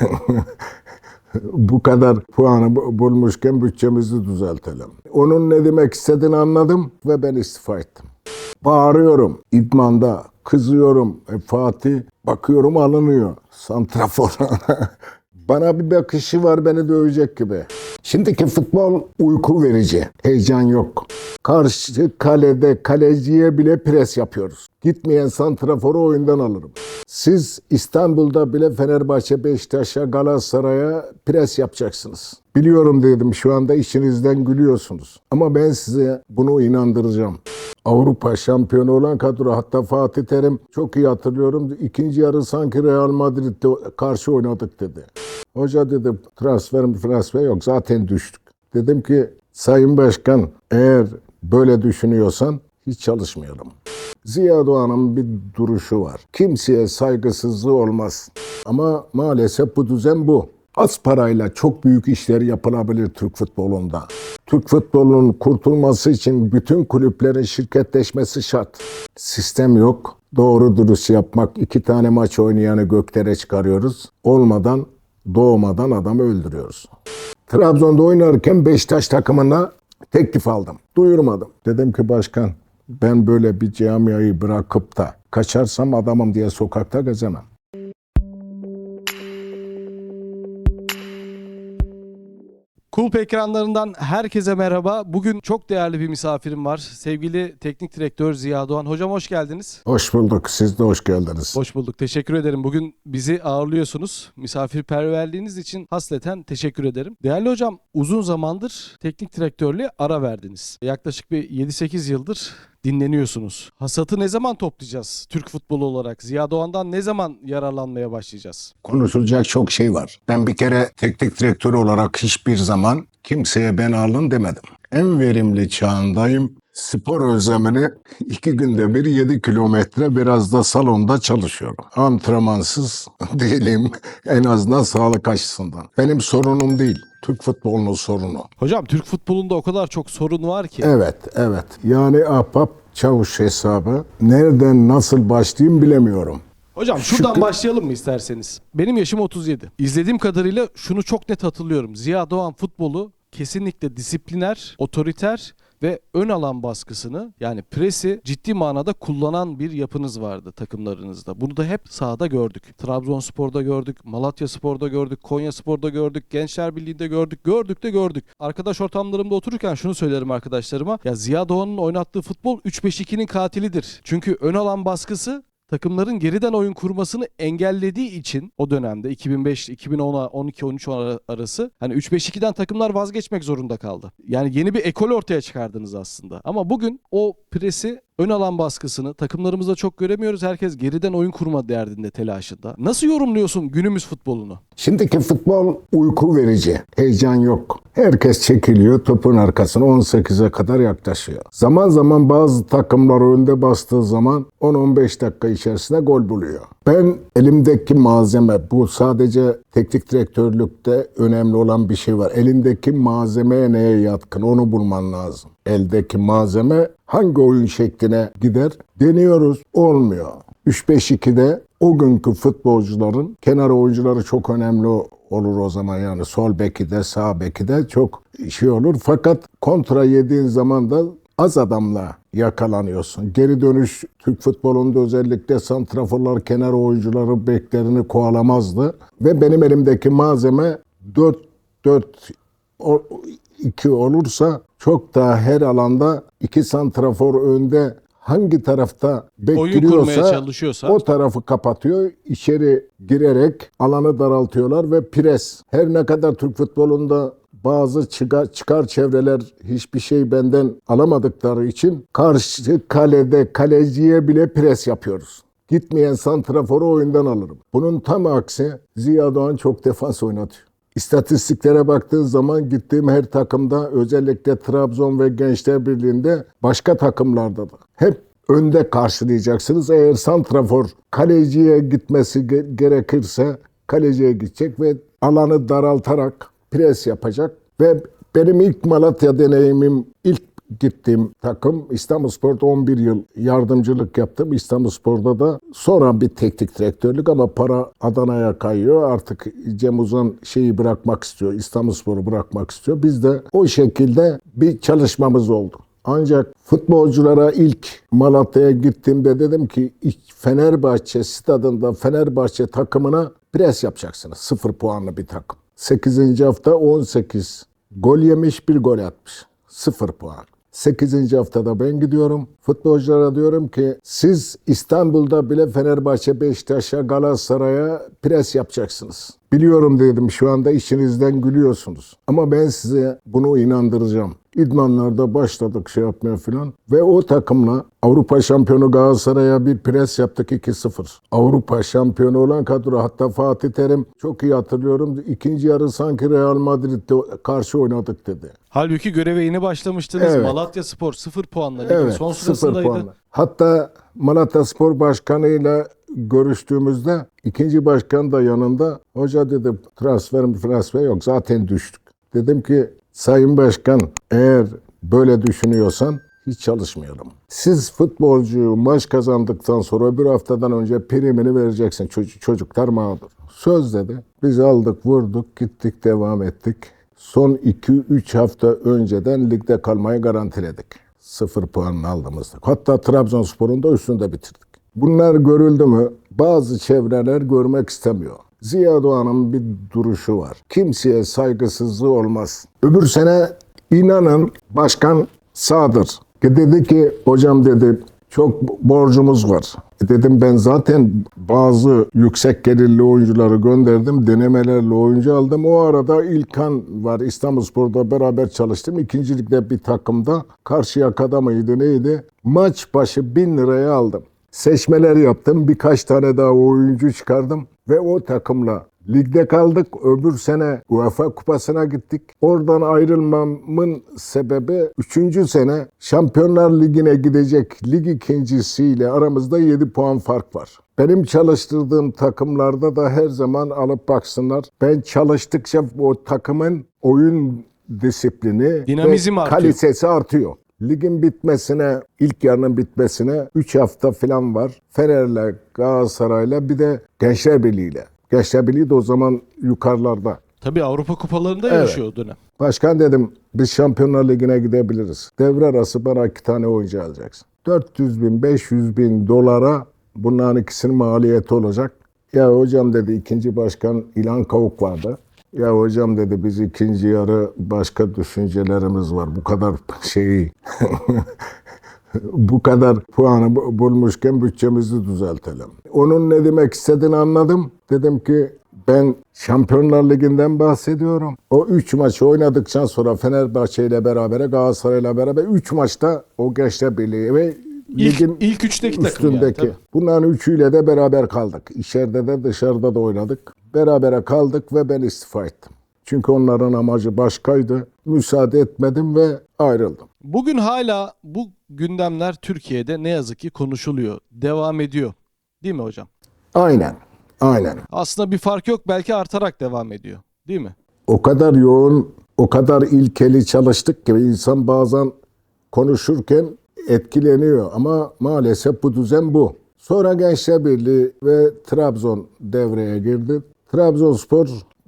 Bu kadar puanı bu- bulmuşken bütçemizi düzeltelim. Onun ne demek istediğini anladım ve ben istifa ettim. Bağırıyorum idmanda, kızıyorum. E, Fatih bakıyorum alınıyor. Santrafor. Bana bir bakışı var beni dövecek gibi. Şimdiki futbol uyku verici. Heyecan yok. Karşı kalede kaleciye bile pres yapıyoruz. Gitmeyen santraforu oyundan alırım. Siz İstanbul'da bile Fenerbahçe, Beşiktaş'a, Galatasaray'a pres yapacaksınız. Biliyorum dedim şu anda işinizden gülüyorsunuz. Ama ben size bunu inandıracağım. Avrupa şampiyonu olan kadro hatta Fatih Terim çok iyi hatırlıyorum. İkinci yarı sanki Real Madrid'de karşı oynadık dedi. Hoca dedi transfer transfer yok zaten düştük. Dedim ki Sayın Başkan eğer böyle düşünüyorsan hiç çalışmayalım. Ziya Doğan'ın bir duruşu var. Kimseye saygısızlığı olmaz. Ama maalesef bu düzen bu. Az parayla çok büyük işler yapılabilir Türk futbolunda. Türk futbolunun kurtulması için bütün kulüplerin şirketleşmesi şart. Sistem yok. Doğru dürüst yapmak. iki tane maç oynayanı göklere çıkarıyoruz. Olmadan, doğmadan adamı öldürüyoruz. Trabzon'da oynarken Beşiktaş takımına teklif aldım. Duyurmadım. Dedim ki başkan ben böyle bir camiayı bırakıp da kaçarsam adamım diye sokakta gezemem. Kulp ekranlarından herkese merhaba. Bugün çok değerli bir misafirim var. Sevgili teknik direktör Ziya Doğan. Hocam hoş geldiniz. Hoş bulduk. Siz de hoş geldiniz. Hoş bulduk. Teşekkür ederim. Bugün bizi ağırlıyorsunuz. Misafirperverliğiniz için hasleten teşekkür ederim. Değerli hocam uzun zamandır teknik direktörlüğe ara verdiniz. Yaklaşık bir 7-8 yıldır dinleniyorsunuz. Hasatı ne zaman toplayacağız Türk futbolu olarak? Ziya Doğan'dan ne zaman yararlanmaya başlayacağız? Konuşulacak çok şey var. Ben bir kere teknik direktör olarak hiçbir zaman kimseye ben alın demedim. En verimli çağındayım. Spor özlemini iki günde bir 7 kilometre biraz da salonda çalışıyorum. Antrenmansız değilim en azından sağlık açısından. Benim sorunum değil. Türk futbolunun sorunu. Hocam Türk futbolunda o kadar çok sorun var ki. Evet, evet. Yani ahbap çavuş hesabı. Nereden nasıl başlayayım bilemiyorum. Hocam şuradan Şükrü- başlayalım mı isterseniz? Benim yaşım 37. İzlediğim kadarıyla şunu çok net hatırlıyorum. Ziya Doğan futbolu kesinlikle disipliner, otoriter ve ön alan baskısını yani presi ciddi manada kullanan bir yapınız vardı takımlarınızda. Bunu da hep sahada gördük. Trabzonspor'da gördük, Malatya Spor'da gördük, Konya Spor'da gördük, Gençler Birliği'nde gördük, gördük de gördük. Arkadaş ortamlarımda otururken şunu söylerim arkadaşlarıma. Ya Ziya Doğan'ın oynattığı futbol 3-5-2'nin katilidir. Çünkü ön alan baskısı takımların geriden oyun kurmasını engellediği için o dönemde 2005 2010 12 13 arası hani 3-5-2'den takımlar vazgeçmek zorunda kaldı. Yani yeni bir ekol ortaya çıkardınız aslında. Ama bugün o presi ön alan baskısını takımlarımızda çok göremiyoruz. Herkes geriden oyun kurma derdinde, telaşında. Nasıl yorumluyorsun günümüz futbolunu? Şimdiki futbol uyku verici. Heyecan yok. Herkes çekiliyor topun arkasına 18'e kadar yaklaşıyor. Zaman zaman bazı takımlar önde bastığı zaman 10-15 dakika içerisinde gol buluyor. Ben elimdeki malzeme bu sadece teknik direktörlükte önemli olan bir şey var. Elindeki malzemeye neye yatkın onu bulman lazım. Eldeki malzeme hangi oyun şekline gider? Deniyoruz olmuyor. 3-5-2'de o günkü futbolcuların kenar oyuncuları çok önemli olur o zaman yani sol beki de sağ beki de çok şey olur. Fakat kontra yediğin zaman da az adamla yakalanıyorsun. Geri dönüş Türk futbolunda özellikle santraforlar kenar oyuncuları beklerini kovalamazdı. Ve benim elimdeki malzeme 4 4 2 olursa çok daha her alanda iki santrafor önde hangi tarafta bekliyorsa o tarafı kapatıyor. içeri girerek alanı daraltıyorlar ve pres. Her ne kadar Türk futbolunda bazı çıkar, çıkar çevreler hiçbir şey benden alamadıkları için karşı kalede kaleciye bile pres yapıyoruz. Gitmeyen santraforu oyundan alırım. Bunun tam aksi Ziya Doğan çok defans oynatıyor. İstatistiklere baktığın zaman gittiğim her takımda özellikle Trabzon ve Gençler Birliği'nde başka takımlarda da hep önde karşılayacaksınız. Eğer santrafor kaleciye gitmesi ge- gerekirse kaleciye gidecek ve alanı daraltarak pres yapacak ve benim ilk Malatya deneyimim ilk gittiğim takım İstanbulspor'da 11 yıl yardımcılık yaptım. İstanbulspor'da da sonra bir teknik direktörlük ama para Adana'ya kayıyor. Artık Cem Uzan şeyi bırakmak istiyor. İstanbulspor'u bırakmak istiyor. Biz de o şekilde bir çalışmamız oldu. Ancak futbolculara ilk Malatya'ya gittiğimde dedim ki Fenerbahçe stadında Fenerbahçe takımına pres yapacaksınız. Sıfır puanlı bir takım. 8. hafta 18 gol yemiş bir gol atmış. Sıfır puan. 8. haftada ben gidiyorum. Futbolculara diyorum ki siz İstanbul'da bile Fenerbahçe, Beşiktaş'a, Galatasaray'a pres yapacaksınız. Biliyorum dedim şu anda işinizden gülüyorsunuz. Ama ben size bunu inandıracağım. İdmanlarda başladık şey yapmaya filan. Ve o takımla Avrupa şampiyonu Galatasaray'a bir pres yaptık 2-0. Avrupa şampiyonu olan kadro hatta Fatih Terim çok iyi hatırlıyorum. İkinci yarı sanki Real Madrid'de karşı oynadık dedi. Halbuki göreve yeni başlamıştınız. Evet. Malatya Spor 0 puanla ligin Evet, son sırasındaydı. puanla. Hatta Malatya Spor Başkanı'yla görüştüğümüzde ikinci başkan da yanında hoca dedi transfer mi transfer yok zaten düştük. Dedim ki Sayın Başkan eğer böyle düşünüyorsan hiç çalışmayalım. Siz futbolcu maç kazandıktan sonra bir haftadan önce primini vereceksin. Çocuk, çocuklar mağdur. Söz dedi. Biz aldık vurduk gittik devam ettik. Son 2-3 hafta önceden ligde kalmayı garantiledik. Sıfır puanını aldığımızda. Hatta Trabzonspor'un da üstünde bitirdik. Bunlar görüldü mü bazı çevreler görmek istemiyor. Ziya Doğan'ın bir duruşu var. Kimseye saygısızlığı olmaz. Öbür sene inanın başkan sağdır. Dedi ki hocam dedi çok borcumuz var. Dedim ben zaten bazı yüksek gelirli oyuncuları gönderdim. Denemelerle oyuncu aldım. O arada İlkan var İstanbulspor'da beraber çalıştım. İkincilikte bir takımda Karşıyaka'da mıydı neydi? Maç başı bin liraya aldım. Seçmeler yaptım. Birkaç tane daha oyuncu çıkardım. Ve o takımla ligde kaldık. Öbür sene UEFA kupasına gittik. Oradan ayrılmamın sebebi 3. sene Şampiyonlar Ligi'ne gidecek lig ikincisiyle aramızda 7 puan fark var. Benim çalıştırdığım takımlarda da her zaman alıp baksınlar. Ben çalıştıkça o takımın oyun disiplini Dinamizm ve artıyor. kalitesi artıyor. Ligin bitmesine, ilk yarının bitmesine 3 hafta falan var. Fener'le, Galatasaray'la bir de Gençler Birliği'yle. Gençler Birliği de o zaman yukarılarda. Tabii Avrupa kupalarında Evet. yarışıyor o dönem. Başkan dedim biz Şampiyonlar Ligi'ne gidebiliriz. Devre arası bana iki tane oyuncu alacaksın. 400 bin, 500 bin dolara bunların ikisinin maliyeti olacak. Ya hocam dedi ikinci başkan İlan Kavuk vardı. Ya hocam dedi biz ikinci yarı başka düşüncelerimiz var. Bu kadar şeyi bu kadar puanı bu- bulmuşken bütçemizi düzeltelim. Onun ne demek istediğini anladım. Dedim ki ben Şampiyonlar Ligi'nden bahsediyorum. O 3 maçı oynadıktan sonra Fenerbahçe ile beraber, Galatasaray ile beraber 3 maçta o Gençler Birliği ve İlk, ligin ilk üçteki takım yani. üstündeki. tabii. Bunların üçüyle de beraber kaldık. İçeride de dışarıda da oynadık. Berabere kaldık ve ben istifa ettim. Çünkü onların amacı başkaydı. Müsaade etmedim ve ayrıldım. Bugün hala bu gündemler Türkiye'de ne yazık ki konuşuluyor. Devam ediyor. Değil mi hocam? Aynen. Aynen. Aslında bir fark yok. Belki artarak devam ediyor. Değil mi? o kadar yoğun, o kadar ilkeli çalıştık ki insan bazen konuşurken etkileniyor. Ama maalesef bu düzen bu. Sonra Gençler Birliği ve Trabzon devreye girdi.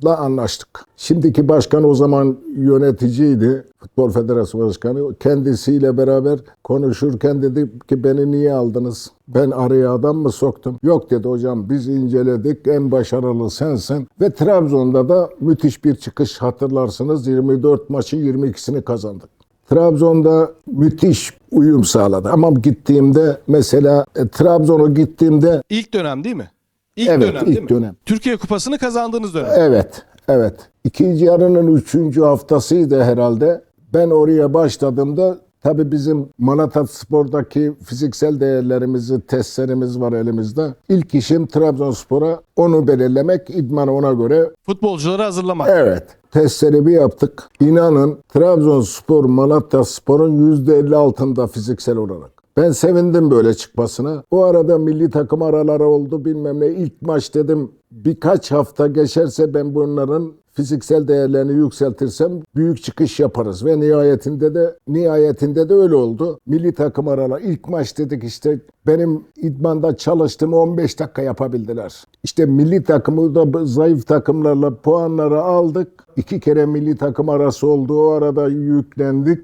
Trabzonspor'la anlaştık. Şimdiki başkan o zaman yöneticiydi. Futbol Federasyonu Başkanı. Kendisiyle beraber konuşurken dedi ki beni niye aldınız? Ben araya adam mı soktum? Yok dedi hocam biz inceledik. En başarılı sensin. Ve Trabzon'da da müthiş bir çıkış hatırlarsınız. 24 maçın 22'sini kazandık. Trabzon'da müthiş uyum sağladı. Ama gittiğimde mesela e, Trabzon'a gittiğimde İlk dönem değil mi? İlk Evet, dönem değil ilk mi? dönem. Türkiye Kupası'nı kazandığınız dönem. Evet, evet. İkinci yarının üçüncü haftasıydı herhalde. Ben oraya başladığımda tabii bizim Malatya Spor'daki fiziksel değerlerimizi, testlerimiz var elimizde. İlk işim Trabzonspor'a onu belirlemek, idmanı ona göre Futbolcuları hazırlamak. Evet. Testleri bir yaptık. İnanın Trabzonspor Malatya Spor'un %50 altında fiziksel olarak. Ben sevindim böyle çıkmasına. O arada milli takım araları oldu bilmem ne. İlk maç dedim birkaç hafta geçerse ben bunların fiziksel değerlerini yükseltirsem büyük çıkış yaparız ve nihayetinde de nihayetinde de öyle oldu. Milli takım aralar ilk maç dedik işte benim idmanda çalıştığımı 15 dakika yapabildiler. İşte milli takımı da zayıf takımlarla puanları aldık. İki kere milli takım arası oldu. O arada yüklendik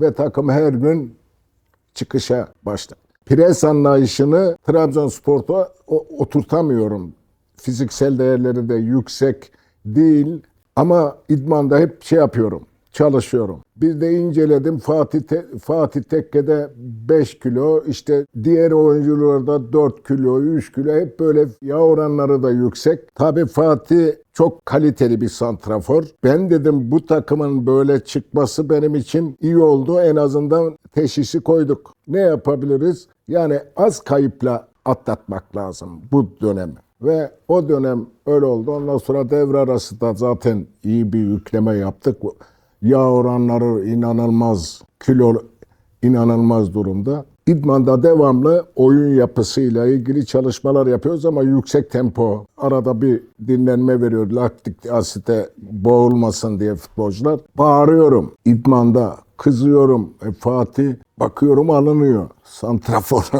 ve takım her gün çıkışa başladı. Pres anlayışını Trabzonspor'da oturtamıyorum. Fiziksel değerleri de yüksek değil ama idmanda hep şey yapıyorum, çalışıyorum. Bir de inceledim Fatih, Te- Fatih Tekke'de 5 kilo, işte diğer oyuncularda 4 kilo, 3 kilo hep böyle yağ oranları da yüksek. Tabii Fatih çok kaliteli bir santrafor. Ben dedim bu takımın böyle çıkması benim için iyi oldu. En azından teşhisi koyduk. Ne yapabiliriz? Yani az kayıpla atlatmak lazım bu dönemi. Ve o dönem öyle oldu. Ondan sonra devre arası da zaten iyi bir yükleme yaptık. Yağ oranları inanılmaz, kilo inanılmaz durumda. İdmanda devamlı oyun yapısıyla ilgili çalışmalar yapıyoruz ama yüksek tempo. Arada bir dinlenme veriyor. Laktik asite boğulmasın diye futbolcular. Bağırıyorum idmanda. Kızıyorum. E, Fatih bakıyorum alınıyor. Santrafor.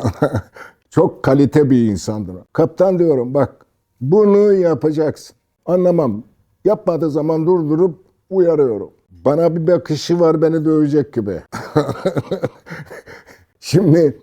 Çok kalite bir insandır. Kaptan diyorum bak bunu yapacaksın. Anlamam. Yapmadığı zaman durdurup uyarıyorum. Bana bir bakışı var beni dövecek gibi. Şimdi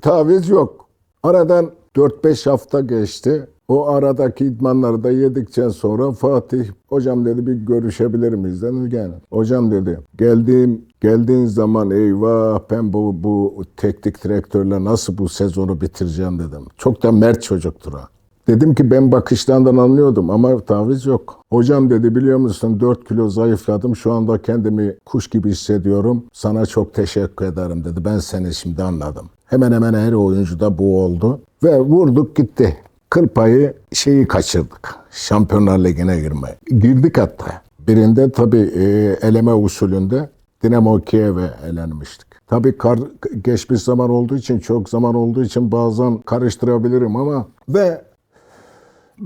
taviz yok. Aradan 4-5 hafta geçti. O aradaki idmanları da yedikten sonra Fatih hocam dedi bir görüşebilir miyiz dedim gel. Hocam dedi geldiğim geldiğin zaman eyvah ben bu bu teknik direktörle nasıl bu sezonu bitireceğim dedim. Çok da mert çocuktur ha. Dedim ki ben bakışlarından anlıyordum ama taviz yok. Hocam dedi biliyor musun 4 kilo zayıfladım. Şu anda kendimi kuş gibi hissediyorum. Sana çok teşekkür ederim dedi. Ben seni şimdi anladım. Hemen hemen her oyuncuda bu oldu. Ve vurduk gitti. Kıl payı şeyi kaçırdık. Şampiyonlar Ligi'ne girmeye. Girdik hatta. Birinde tabii e, eleme usulünde Dinamo Kiev'e elenmiştik. Tabii kar, geçmiş zaman olduğu için, çok zaman olduğu için bazen karıştırabilirim ama ve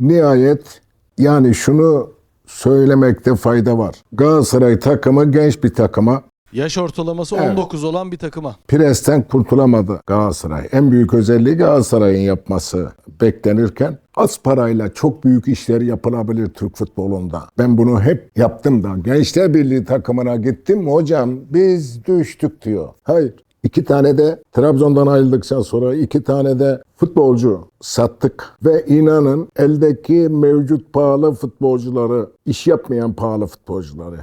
Nihayet yani şunu söylemekte fayda var. Galatasaray takımı genç bir takıma Yaş ortalaması Evet. 19 olan bir takıma. presten kurtulamadı Galatasaray. En büyük özelliği Galatasaray'ın yapması beklenirken az parayla çok büyük işler yapılabilir Türk futbolunda. Ben bunu hep yaptım da. Gençler Birliği takımına gittim hocam biz düştük diyor. Hayır. İki tane de Trabzon'dan ayrıldıktan sonra iki tane de futbolcu sattık ve inanın eldeki mevcut pahalı futbolcuları, iş yapmayan pahalı futbolcuları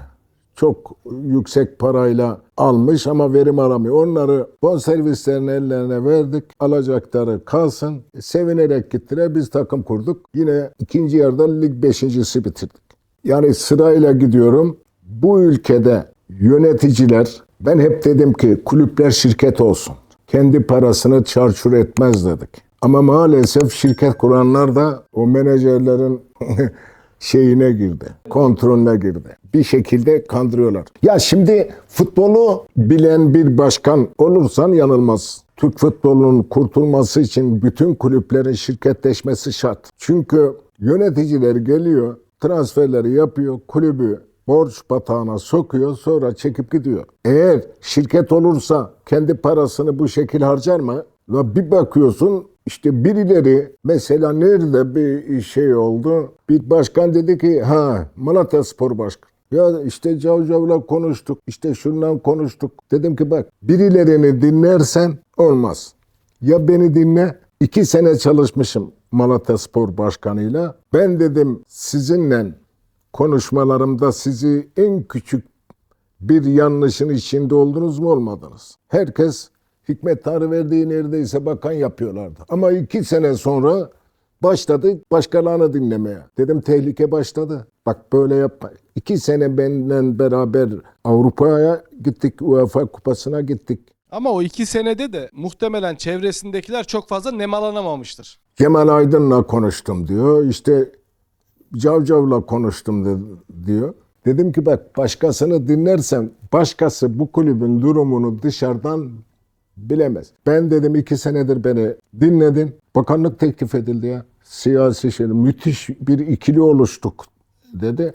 çok yüksek parayla almış ama verim alamıyor. Onları bonservislerin ellerine verdik. Alacakları kalsın. Sevinerek gittiler. Biz takım kurduk. Yine ikinci yarıda lig beşincisi bitirdik. Yani sırayla gidiyorum. Bu ülkede yöneticiler ben hep dedim ki kulüpler şirket olsun. Kendi parasını çarçur etmez dedik. Ama maalesef şirket kuranlar da o menajerlerin şeyine girdi. Kontrolüne girdi. Bir şekilde kandırıyorlar. Ya şimdi futbolu bilen bir başkan olursan yanılmaz. Türk futbolunun kurtulması için bütün kulüplerin şirketleşmesi şart. Çünkü yöneticiler geliyor, transferleri yapıyor, kulübü borç batağına sokuyor, sonra çekip gidiyor. Eğer şirket olursa kendi parasını bu şekil harcar mı? Ve bir bakıyorsun işte birileri mesela nerede bir şey oldu? Bir başkan dedi ki ha Malatya Spor Başkanı. Ya işte Cavcav'la konuştuk, işte şundan konuştuk. Dedim ki bak birilerini dinlersen olmaz. Ya beni dinle, iki sene çalışmışım Malatya Spor Başkanı'yla. Ben dedim sizinle konuşmalarımda sizi en küçük bir yanlışın içinde oldunuz mu olmadınız? Herkes Hikmet Tanrı verdiği neredeyse bakan yapıyorlardı. Ama iki sene sonra başladı başkalarını dinlemeye. Dedim tehlike başladı. Bak böyle yapma. İki sene benimle beraber Avrupa'ya gittik. UEFA kupasına gittik. Ama o iki senede de muhtemelen çevresindekiler çok fazla nemalanamamıştır. Kemal Aydın'la konuştum diyor. İşte Cavcav'la konuştum diyor. Dedim ki bak başkasını dinlersen başkası bu kulübün durumunu dışarıdan Bilemez. Ben dedim iki senedir beni dinledin. Bakanlık teklif edildi ya. Siyasi şey. Müthiş bir ikili oluştuk dedi.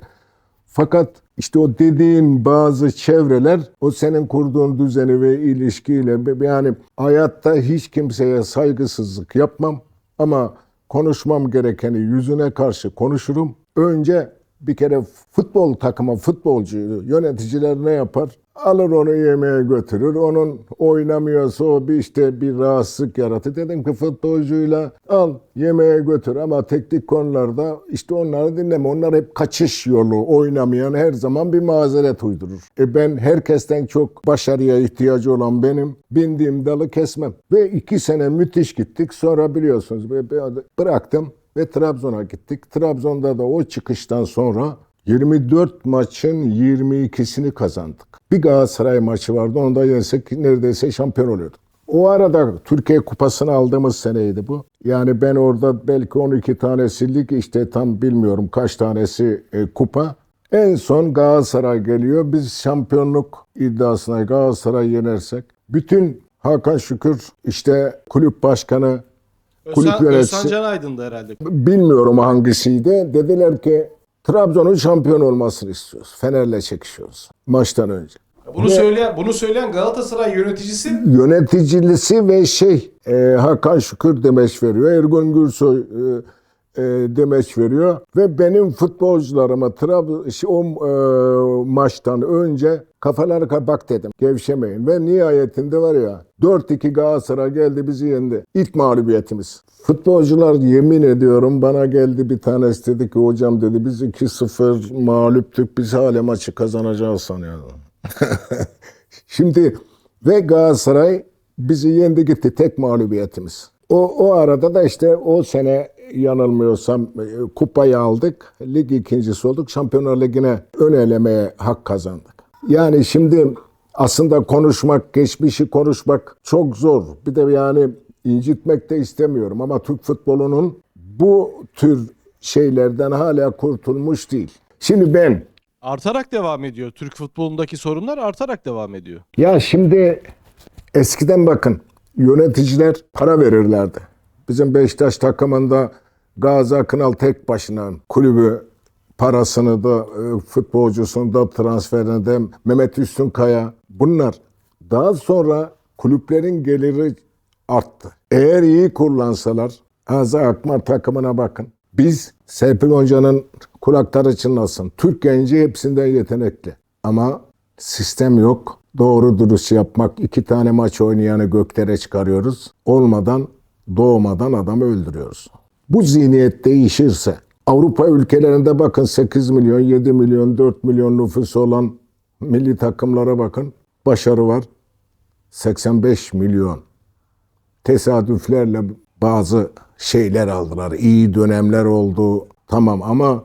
Fakat işte o dediğin bazı çevreler o senin kurduğun düzeni ve ilişkiyle yani hayatta hiç kimseye saygısızlık yapmam ama konuşmam gerekeni yüzüne karşı konuşurum. Önce bir kere futbol takımı, futbolcuyu yöneticiler ne yapar? Alır onu yemeğe götürür. Onun oynamıyorsa o bir işte bir rahatsızlık yaratır. Dedim ki futbolcuyla al yemeğe götür ama teknik konularda işte onları dinleme. Onlar hep kaçış yolu. Oynamayan her zaman bir mazeret uydurur. E ben herkesten çok başarıya ihtiyacı olan benim. Bindiğim dalı kesmem. Ve iki sene müthiş gittik. Sonra biliyorsunuz bıraktım ve Trabzon'a gittik. Trabzon'da da o çıkıştan sonra 24 maçın 22'sini kazandık. Bir Galatasaray maçı vardı. Onda yensek neredeyse şampiyon oluyorduk. O arada Türkiye Kupası'nı aldığımız seneydi bu. Yani ben orada belki 12 tanesi lig işte tam bilmiyorum kaç tanesi e, kupa. En son Galatasaray geliyor. Biz şampiyonluk iddiasına Galatasaray yenersek bütün Hakan Şükür işte kulüp başkanı kulüp Özhan, yöneticisi Özhan Can Aydın'dı herhalde. bilmiyorum hangisiydi. Dediler ki Trabzon'un şampiyon olmasını istiyoruz. Fener'le çekişiyoruz maçtan önce. Bunu söyleyen bunu söyleyen Galatasaray yöneticisi Yöneticilisi ve şey e, Hakan Şükür demeç veriyor. Ergun Gürsoy e, e, demeç veriyor. Ve benim futbolcularıma Trabzon o e, maçtan önce kafaları kabak dedim. Gevşemeyin. Ve nihayetinde var ya 4-2 Galatasaray geldi bizi yendi. İlk mağlubiyetimiz. Futbolcular yemin ediyorum bana geldi bir tanesi dedi ki hocam dedi biz 2-0 mağluptuk biz hala maçı kazanacağız sanıyordum. Şimdi ve Galatasaray bizi yendi gitti tek mağlubiyetimiz. O, o arada da işte o sene yanılmıyorsam e, kupayı aldık. Lig ikincisi olduk. Şampiyonlar Ligi'ne ön elemeye hak kazandık. Yani şimdi aslında konuşmak, geçmişi konuşmak çok zor. Bir de yani incitmek de istemiyorum ama Türk futbolunun bu tür şeylerden hala kurtulmuş değil. Şimdi ben artarak devam ediyor. Türk futbolundaki sorunlar artarak devam ediyor. Ya şimdi eskiden bakın yöneticiler para verirlerdi. Bizim Beşiktaş takımında Gazi Akınal tek başına kulübü parasını da e, futbolcusunu da transferini de Mehmet Üstünkaya bunlar daha sonra kulüplerin geliri arttı. Eğer iyi kullansalar Gazi Akmar takımına bakın. Biz Serpil Hoca'nın kulakları çınlasın. Türk genci hepsinden yetenekli. Ama sistem yok. Doğru dürüst yapmak. iki tane maç oynayanı göklere çıkarıyoruz. Olmadan, doğmadan adamı öldürüyoruz. Bu zihniyet değişirse Avrupa ülkelerinde bakın 8 milyon, 7 milyon, 4 milyon nüfusu olan milli takımlara bakın. Başarı var. 85 milyon tesadüflerle bazı şeyler aldılar. İyi dönemler oldu. Tamam ama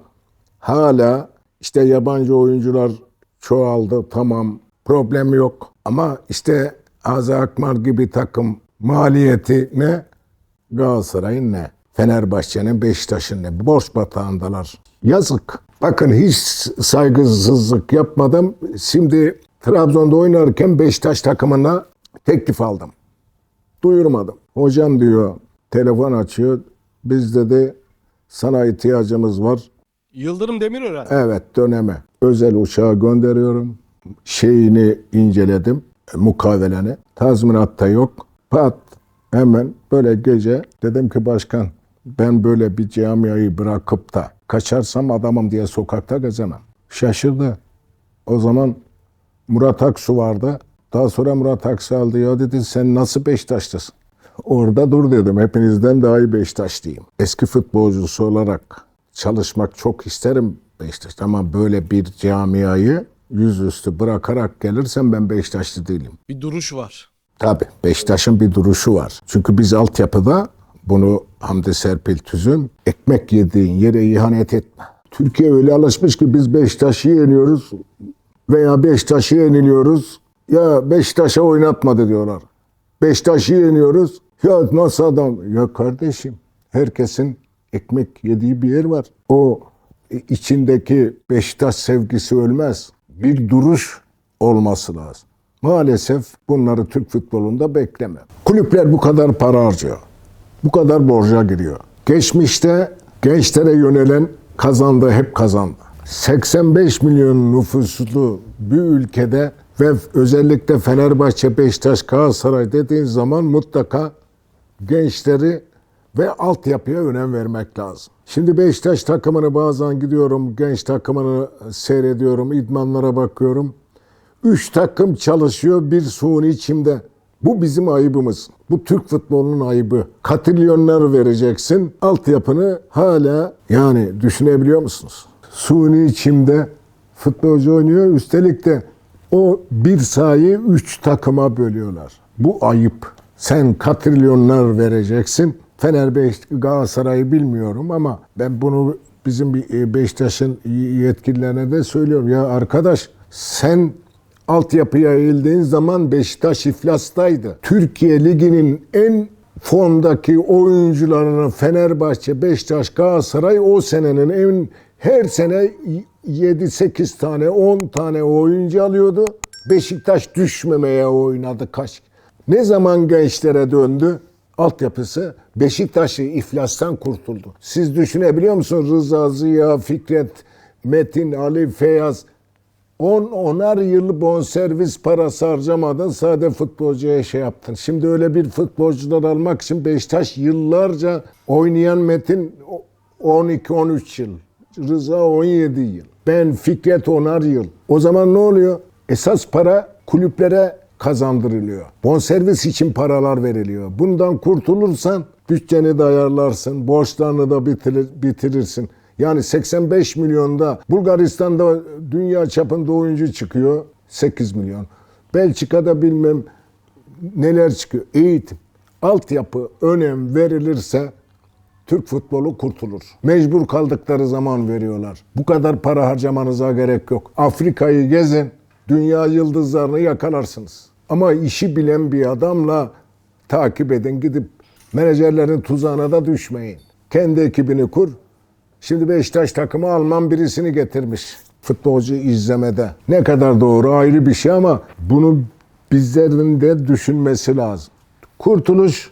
hala işte yabancı oyuncular çoğaldı. Tamam problem yok. Ama işte Aza Akmar gibi takım maliyeti ne? Galatasaray'ın ne? Fenerbahçe'nin Beşiktaş'ın? Borç batağındalar. Yazık. Bakın hiç saygısızlık yapmadım. Şimdi Trabzon'da oynarken Beşiktaş takımına teklif aldım duyurmadım. Hocam diyor telefon açıyor. Biz dedi sana ihtiyacımız var. Yıldırım Demirören. Evet döneme. Özel uçağa gönderiyorum. Şeyini inceledim. Mukaveleni. Tazminat da yok. Pat hemen böyle gece dedim ki başkan ben böyle bir camiayı bırakıp da kaçarsam adamım diye sokakta gezemem. Şaşırdı. O zaman Murat Aksu vardı. Daha sonra Murat Aksu aldı. Ya dedi sen nasıl Beşiktaşlısın? Orada dur dedim. Hepinizden daha iyi Beşiktaşlıyım. Eski futbolcusu olarak çalışmak çok isterim Beşiktaş'ta ama böyle bir camiayı yüzüstü bırakarak gelirsem ben Beşiktaşlı değilim. Bir duruş var. Tabii Beşiktaş'ın bir duruşu var. Çünkü biz altyapıda bunu Hamdi Serpil Tüzün ekmek yediğin yere ihanet etme. Türkiye öyle alışmış ki biz Beşiktaş'ı yeniyoruz veya Beşiktaş'ı yeniliyoruz. Ya Beşiktaş'a oynatmadı diyorlar. Beşiktaş'ı yeniyoruz. Ya nasıl adam? Ya kardeşim herkesin ekmek yediği bir yer var. O içindeki Beşiktaş sevgisi ölmez. Bir duruş olması lazım. Maalesef bunları Türk futbolunda bekleme. Kulüpler bu kadar para harcıyor. Bu kadar borca giriyor. Geçmişte gençlere yönelen kazandı, hep kazandı. 85 milyon nüfuslu bir ülkede ve özellikle Fenerbahçe, Beşiktaş, Galatasaray dediğin zaman mutlaka gençleri ve altyapıya önem vermek lazım. Şimdi Beşiktaş takımını bazen gidiyorum, genç takımını seyrediyorum, idmanlara bakıyorum. Üç takım çalışıyor, bir suni içimde. Bu bizim ayıbımız. Bu Türk futbolunun ayıbı. Katrilyonlar vereceksin. Altyapını hala yani düşünebiliyor musunuz? Suni içimde futbolcu oynuyor. Üstelik de o bir sahayı üç takıma bölüyorlar. Bu ayıp. Sen katrilyonlar vereceksin. Fener Beş- Galatasaray'ı bilmiyorum ama ben bunu bizim e, Beşiktaş'ın yetkililerine de söylüyorum. Ya arkadaş sen altyapıya eğildiğin zaman Beşiktaş iflastaydı. Türkiye Ligi'nin en formdaki oyuncularını Fenerbahçe, Beşiktaş, Galatasaray o senenin en her sene 7-8 tane 10 tane oyuncu alıyordu. Beşiktaş düşmemeye oynadı kaç. Ne zaman gençlere döndü? Altyapısı Beşiktaş'ı iflastan kurtuldu. Siz düşünebiliyor musunuz? Rıza, Ziya, Fikret, Metin, Ali, Feyyaz 10 onar yıl bonservis parası harcamadın sade futbolcuya şey yaptın. Şimdi öyle bir futbolcular almak için Beşiktaş yıllarca oynayan Metin 12-13 yıl. Rıza 17 yıl. Ben Fikret onar yıl. O zaman ne oluyor? Esas para kulüplere kazandırılıyor. Bonservis için paralar veriliyor. Bundan kurtulursan bütçeni de ayarlarsın, borçlarını da bitirir, bitirirsin. Yani 85 milyonda Bulgaristan'da dünya çapında oyuncu çıkıyor 8 milyon. Belçika'da bilmem neler çıkıyor. Eğitim, altyapı önem verilirse Türk futbolu kurtulur. Mecbur kaldıkları zaman veriyorlar. Bu kadar para harcamanıza gerek yok. Afrika'yı gezin, dünya yıldızlarını yakalarsınız. Ama işi bilen bir adamla takip edin. Gidip menajerlerin tuzağına da düşmeyin. Kendi ekibini kur. Şimdi Beşiktaş takımı Alman birisini getirmiş futbolcu izlemede. Ne kadar doğru ayrı bir şey ama bunu bizlerin de düşünmesi lazım. Kurtuluş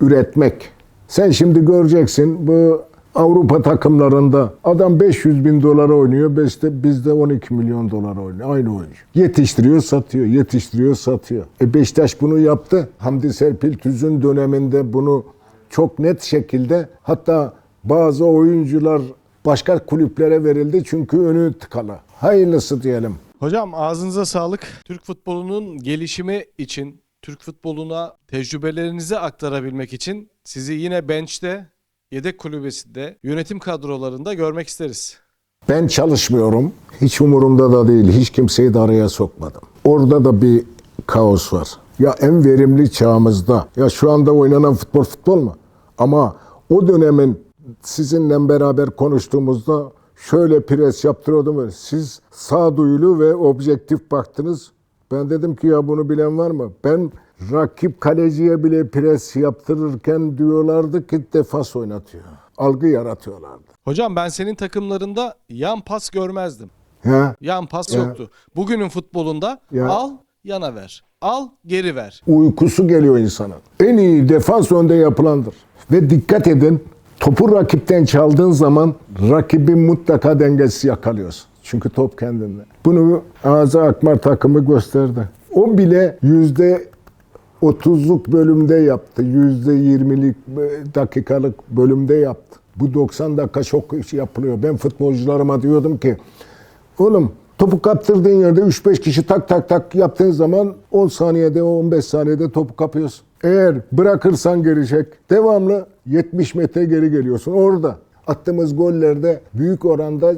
üretmek. Sen şimdi göreceksin bu Avrupa takımlarında adam 500 bin dolara oynuyor. Bizde, bizde 12 milyon dolar oynuyor. Aynı oyuncu. Yetiştiriyor, satıyor. Yetiştiriyor, satıyor. E Beşiktaş bunu yaptı. Hamdi Serpil Tüzün döneminde bunu çok net şekilde hatta bazı oyuncular başka kulüplere verildi çünkü önü tıkalı. Hayırlısı diyelim. Hocam ağzınıza sağlık. Türk futbolunun gelişimi için, Türk futboluna tecrübelerinizi aktarabilmek için sizi yine bench'te, yedek kulübesinde, yönetim kadrolarında görmek isteriz. Ben çalışmıyorum. Hiç umurumda da değil. Hiç kimseyi de araya sokmadım. Orada da bir kaos var. Ya en verimli çağımızda. Ya şu anda oynanan futbol futbol mu? Ama o dönemin sizinle beraber konuştuğumuzda şöyle pres yaptırıyordum. Siz sağduyulu ve objektif baktınız. Ben dedim ki ya bunu bilen var mı? Ben rakip kaleciye bile pres yaptırırken diyorlardı ki defans oynatıyor. Algı yaratıyorlardı. Hocam ben senin takımlarında yan pas görmezdim. Ya Yan pas Ya. yoktu. Bugünün futbolunda Ya. al, yana ver. Al, geri ver. uykusu geliyor insanın. En iyi defans önde yapılandır. Ve dikkat edin topu rakipten çaldığın zaman rakibi mutlaka dengesiz yakalıyorsun. Çünkü top kendinde. Bunu Ağzı Akmar takımı gösterdi. O bile yüzde 30'luk bölümde yaptı. Yüzde 20'lik dakikalık bölümde yaptı. Bu 90 dakika çok iş yapılıyor. Ben futbolcularıma diyordum ki Oğlum topu kaptırdığın yerde 3-5 kişi tak tak tak yaptığın zaman 10 saniyede 15 saniyede topu kapıyorsun. Eğer bırakırsan geri çek devamlı 70 metre geri geliyorsun orada. Attığımız gollerde büyük oranda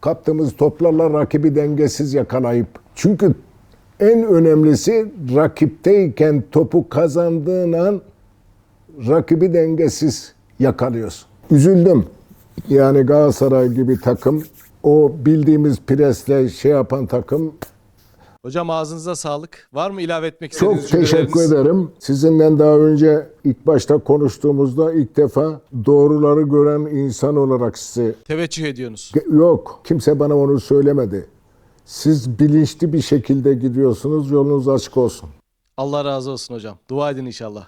kaptığımız toplarla rakibi dengesiz yakalayıp çünkü en önemlisi rakipteyken topu kazandığın an rakibi dengesiz yakalıyorsun. Üzüldüm. Yani Galatasaray gibi takım o bildiğimiz presle şey yapan takım Hocam ağzınıza sağlık. Var mı ilave etmek çok istediğiniz teşekkür cümleleriniz? ederim. Sizinle daha önce ilk başta konuştuğumuzda ilk defa doğruları gören insan olarak sizi Teveccüh ediyorsunuz. yok kimse bana onu söylemedi. Siz bilinçli bir şekilde gidiyorsunuz. Yolunuz açık olsun. Allah razı olsun hocam. Dua edin inşallah.